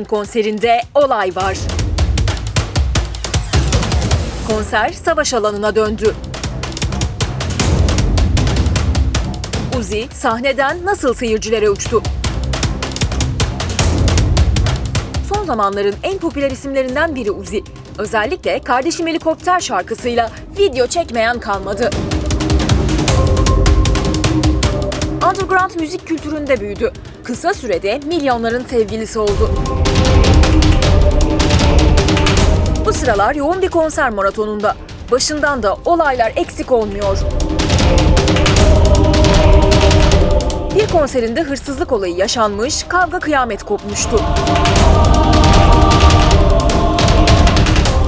Blackpink konserinde olay var. Konser savaş alanına döndü. Uzi sahneden nasıl seyircilere uçtu? Son zamanların en popüler isimlerinden biri Uzi. Özellikle Kardeşim Helikopter şarkısıyla video çekmeyen kalmadı. Underground müzik kültüründe büyüdü. Kısa sürede milyonların sevgilisi oldu. Bu sıralar yoğun bir konser maratonunda. Başından da olaylar eksik olmuyor. Bir konserinde hırsızlık olayı yaşanmış, kavga kıyamet kopmuştu.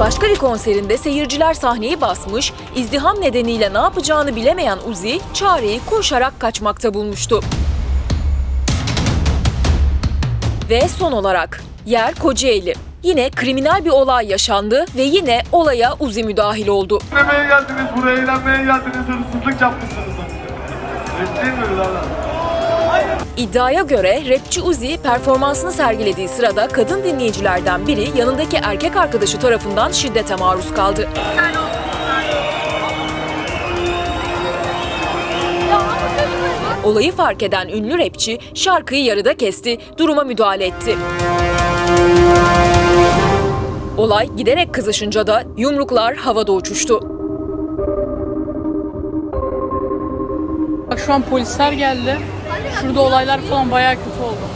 Başka bir konserinde seyirciler sahneyi basmış, izdiham nedeniyle ne yapacağını bilemeyen Uzi, çareyi koşarak kaçmakta bulmuştu. Ve son olarak yer Kocaeli. Yine kriminal bir olay yaşandı ve yine olaya Uzi müdahil oldu. Eğlenmeye geldiniz, buraya eğlenmeye geldiniz, hırsızlık yapmışsınız. Mi lan? İddiaya göre rapçi Uzi performansını sergilediği sırada kadın dinleyicilerden biri yanındaki erkek arkadaşı tarafından şiddete maruz kaldı. Olayı fark eden ünlü rapçi şarkıyı yarıda kesti, duruma müdahale etti. Olay giderek kızışınca da yumruklar havada uçuştu. Şu an polisler geldi. Şurada olaylar falan bayağı kötü oldu.